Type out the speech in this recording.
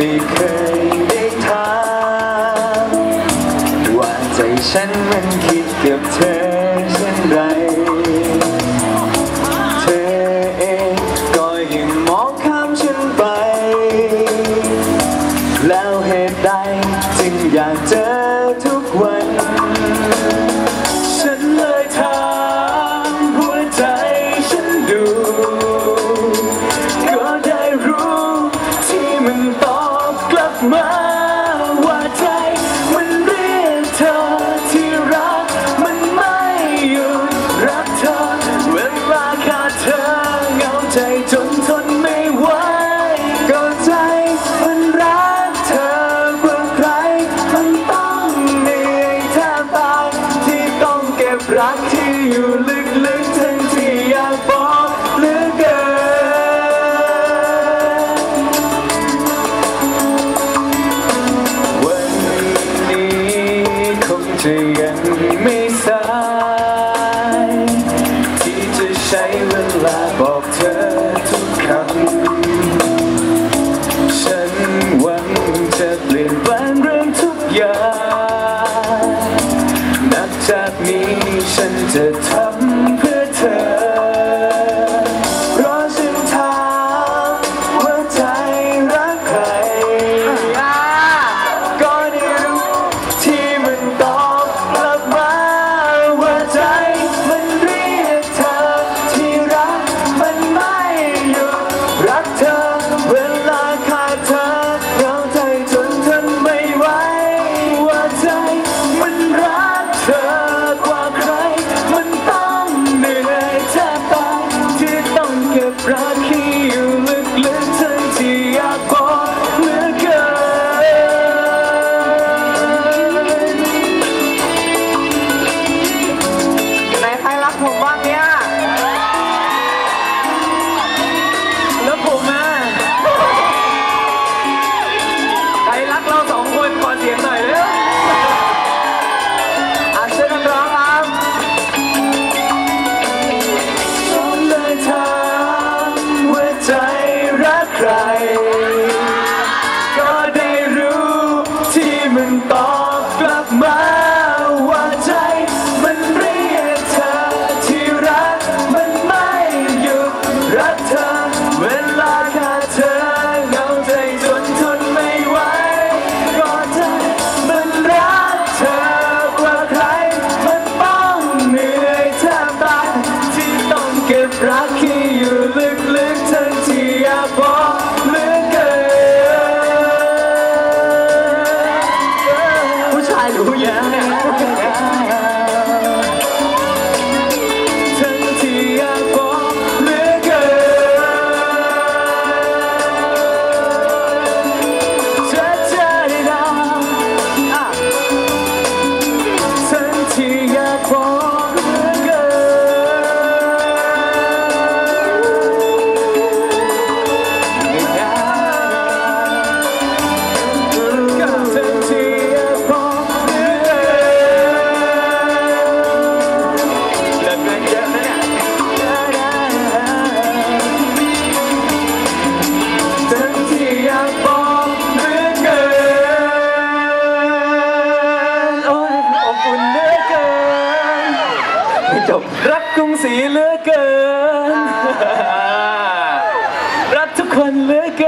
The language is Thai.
ไม่เคยได้ถามว่าใจฉันมันคิดกับเธอเช่นไร เธอเองก็ยังมองข้ามฉันไป แล้วเหตุใดจึงอยากเจอ ใจจนทนไม่ไหวก็ใจมันรักเธอกว่าใคร มันต้องเนื่อตายที่ต้องเก็บรักที่อยู่ลึกๆ 兄弟 รักที่ผู้ชายหรือผู้หญิงเนี่ย รักกรุงศรีเหลือเกิน รักทุกคนเหลือเกิน